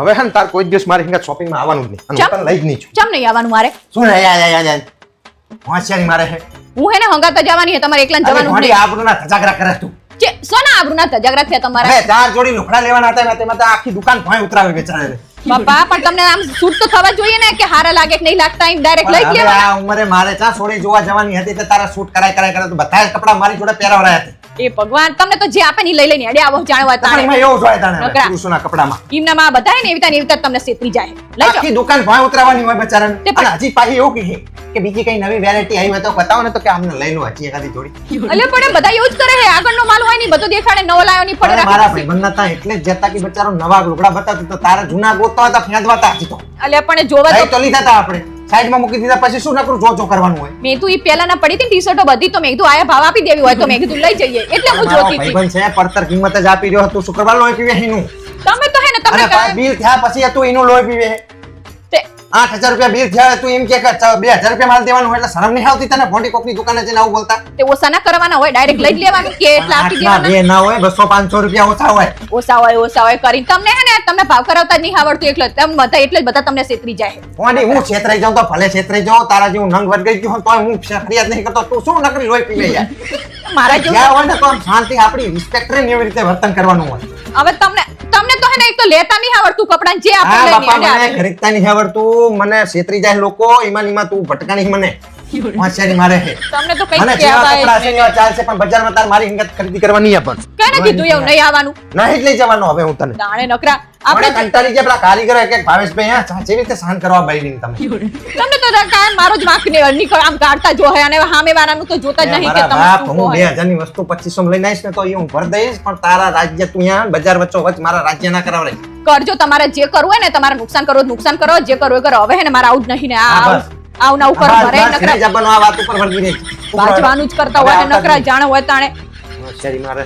હવે હે ને તાર કોઈ દિવસ મારી હિંગા શોપિંગમાં આવવાનું જ નહીં. અને હું તને લઈ જ નહીં છું. ચમ નહીં આવવાનું મારે? શું રે યા યા યા હોશિયારી મારે હે. હું હે ને હંગાત જવાની હે તમારે એકલા જવાનું નહીં નહીં. આબરૂના ધજાગરા કરે તું. જે સોના આબરૂ ના થયા તમારે? હે ચાર જોડી લુખડા લેવાના હતા ને તેમાં તો આખી દુકાન ભોય ઉતરાવે બેચારાને. બાપા પણ તમને આમ સૂટ તો થવા જોઈએ ને કે હારા લાગે કે નહીં લાગતા? એમ ડાયરેક્ટ લઈ લેવાના? આ ઉંમરે મારે ચા સોડી જોવા જવાની હતી તો તારા સૂટ કરાય કરાય કરે તો બધા જ કપડાં મારી જોડે પહેરાવડાયા હતા. એ ભગવાન તમને તો જે આપે ને લઈ લઈને અડે આવો જાણવા તાણે. એમાં એવું જોઈએ તાણે પુરુષોના કપડામાં. ઈમના માં બધાય ને એવી ને એવી તમને સેતરી જાય. લઈ જાઓ. આખી દુકાન ભાવ ઉતરાવાની હોય બચારાને. અને હજી પાછી એવું કહે કે બીજી કઈ નવી વેરાયટી આવી હોય તો બતાવો ને તો કે અમને લઈ લો હજી એકાદી જોડી. એટલે પણ બધા એવું જ કરે હે આગળનો માલ હોય નહીં બધો દેખાડે નવો લાયો ની પડે મારા ભાઈબંધ હતા એટલે જ જતા કે બચારો નવા લુગડા બતાવતો તો તારા જૂના ગોતવા હતા ફેંદવા હતા હજી તો. અલે પણ જોવા તો લીધા હતા આપણે. સાઈડમાં મૂકી દીધા પછી શું નકરું? જો જો કરવાનું હોય. મેં તો ઈ પેલા ના પડી હતી ટી શર્ટો બધી તો મેં કીધું આયા ભાવ આપી દેવી હોય તો મેં કીધું લઈ જઈએ. એટલે હું જોતી હતી. ભાઈબંધ છે પડતર કિંમત જ આપી રહ્યો હતો. શુક્રવાર લોહી પીવે એનું? તમે તો હે ને કાંઈ- બિલ થયા પછી તું એનું લોહી પીવે તે- આઠ હજાર રૂપિયા બિલ થયા તું એમ કે બે હજાર રૂપિયા માલ દેવાનું હોય એટલે શરમ નહીં આવતી તને? ફોટી કોકની દુકાને જઈને આવું બોલતા? તે ઓછા ના કરવાના હોય ડાયરેક્ટ લઈ જ લેવાનું કે એટલા આપી દેવાના? બે ના હોય બસો પાંચસો રૂપિયા ઓછા હોય. ઓછા હોય ઓછા હોય કરી તમને હે ને તમને ભાવ કરાવતા નહીં આવડતું એટલે તમે બધા એટલે જ બધા તમને સેતરી જાય. કોની હું છેતરાઈ જાઉં તો ભલે છેતરાઈ જાઉં તારા જેવું નંગ વર્ગાઈ ગયું હોય તોય હું ફરિયાદ નહીં કરતો. તું શું નકરી લોહી પીવે યાર મારા જેવું જ્યાં હોય ને તો આમ શાંતિ આપણી રિસ્પેક્ટ ને એવી રીતે વર્તન કરવાનું હોય. હવે તમને તમને તો હે ને એક તો લેતા નહીં આવડતું કપડાં જે હા આપણે બાપા લઈને મને ખરીદતા નહીં આવડતું મને છેતરી જાય લોકો એમાં તું ભટકાણી મને. હોશિયારી મારે તમને તો કઈ કહેવાય છે ચાલશે પણ બજારમાં તાર મારી હિંગત ખરીદી કરવા નહીં આપણ કેને કીધું એવું નહીં આવવાનું? નહીં લઈ જવાનો હવે હું તને. દાણે નકરા આપણે આપણે કંટાળી ગયા પેલા કારીગર કે ભાવેશભાઈ હા સા- રીતે સહન કરવા બૈરીને તમે? તમને તો કાંઈ મારો જ વાંક ને નીકળ આમ કાઢતા જો હે અને સામે વાળાનું તો જોતા જ નહીં કે તમે બાપ હું. હજારની વસ્તુ પચીસો માં લઈને આવીશ ને તો એ હું ભર દઈશ પણ તારા રાજ્ય તું અહીંયા બજાર વચ્ચો વચ્ચ મારા રાજ્ય ના કરાવડે. કરજો તમારે જે કરવું હોય ને તમારે નુકસાન કરો નુકસાન કરો જે કરવું કરો. હવે હે ને મારે આવું જ નહીં ને આ હા, આવું- આવું ના ઉપર ભરે નકરા જબનો આ વાત ઉપર વળગી રહી. વાંચવાનું જ કરતા હોય નકરા જાણ હોય તાણે. મારે.